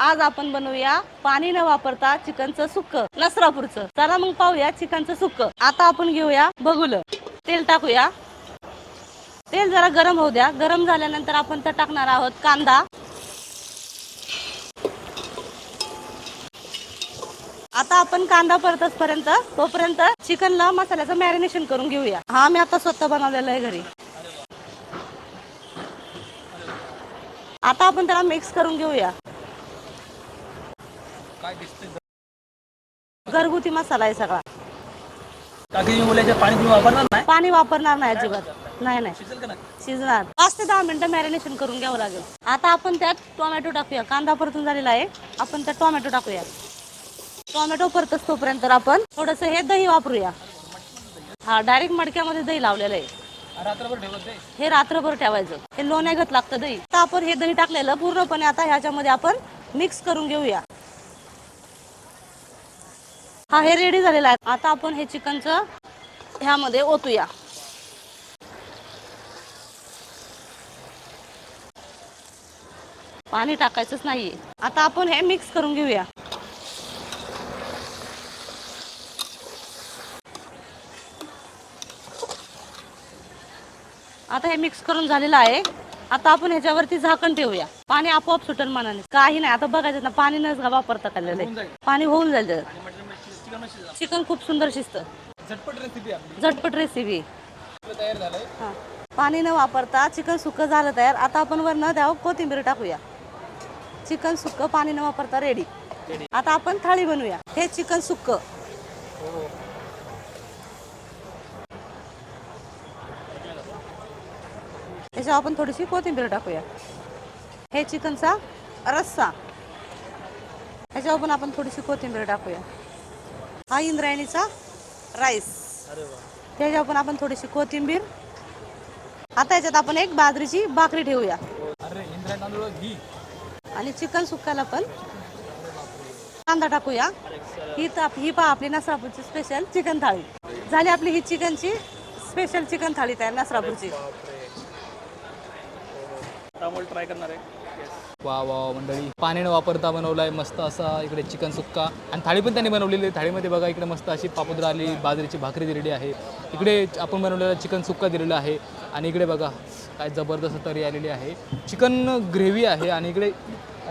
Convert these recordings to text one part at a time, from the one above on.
आज आपण बनवूया पाणी न वापरता चिकनचं सुक्क नसरापूरचं चला मग पाहूया चिकनचं सुक्क. आता आपण घेऊया बघुल. तेल टाकूया. तेल जरा गरम होऊ द्या. गरम झाल्यानंतर आपण तर टाकणार आहोत कांदा. आता आपण कांदा परतच पर्यंत तोपर्यंत चिकनला मसाल्याचं मॅरिनेशन करून घेऊया. हा मी आता स्वतः बनवलेला आहे घरी. आता आपण त्याला मिक्स करून घेऊया. काय दिसते घरगुती मसाला आहे सगळा. काकी पाणी तुम्ही वापरणार नाही? पाणी वापरणार नाही अजिबात. नाही नाही. शिजेल का नाही? शिजणार. पाच ते दहा मिनिटं मॅरिनेशन करून घ्यावं लागेल. आता आपण त्यात टोमॅटो टाकूया. कांदा परतून झालेला आहे. आपण त्यात टोमॅटो टाकूया. टोमॅटो परतच तोपर्यंत आपण थोडस हे दही वापरूया. हा डायरेक्ट मडक्यामध्ये दही लावलेलं आहे. रात्रभर ठेवत ते हे रात्रभर ठेवायचं. हे लोण्यागत लागतं दही. आता आपण हे दही टाकलेलं पूर्णपणे आता ह्याच्यामध्ये आपण मिक्स करून घेऊया. हा हे रेडी झालेला आहे. आता आपण हे चिकनचं ह्यामध्ये ओतूया. पाणी टाकायचंच नाहीये. आता आपण हे मिक्स करून घेऊया. आता हे मिक्स करून झालेलं आहे. आता आपण ह्याच्यावरती झाकण ठेवूया. पाणी आपोआप सुटल मनाने. काही नाही. आता बघायचं ना पाणी न वापरता होऊन आहे. पाणी होऊन जाईल. चिकन चिकन खूप सुंदर शिजतं. झटपट रेसिपी आपली. झटपट रेसिपी आपलं तयार झालंय. हा. पाणी न वापरता चिकन सुक्क झालं तयार. आता आपण वर न द्यावं कोथिंबीर टाकूया. चिकन सुक्क पाणी न वापरता रेडी Ready. आता आपण थाळी बनवूया. हे चिकन सुक्क हो त्याच्यावर आपण थोडीशी कोथिंबीर टाकूया. हे चिकनचा रस्सा. ह्याच्यावर पण आपण थोडीशी कोथिंबीर टाकूया. हा इंद्रायणीचा राईस. त्याच्यावर पण आपण थोडीशी कोथिंबीर. आता याच्यात आपण एक बाजरीची भाकरी ठेवूया. आणि चिकन सुक्काला पण कांदा टाकूया. ही तर ही पहा आपली नसरापूरची स्पेशल चिकन थाळी. झाली आपली ही चिकनची स्पेशल चिकन थाळी तयार नसरापूरची. ट्राय करणार आहे. वा वा मंडळी. पाण्याने वापरता वापरता बनवलाय मस्त असा इकडे चिकन सुक्का. आणि थाळी पण त्यांनी बनवलेली. आहे थाळीमध्ये बघा इकडे मस्त अशी पापुद्रा आली बाजरीची भाकरी दिलेली आहे. इकडे आपण बनवलेला चिकन सुक्का दिलेला आहे. आणि इकडे बघा काय जबरदस्त तरी आलेली आहे. चिकन ग्रेव्ही आहे. आणि इकडे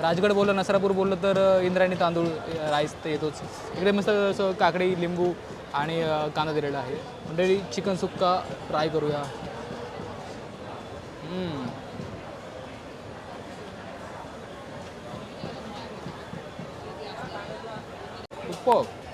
राजगड बोललं नसरापूर बोललं तर इंद्रायणी तांदूळ राईस तर येतोच. इकडे मस्त असं काकडी लिंबू आणि कांदा दिलेला आहे. मंडळी चिकन सुक्का ट्राय करूया. हम्म. खूप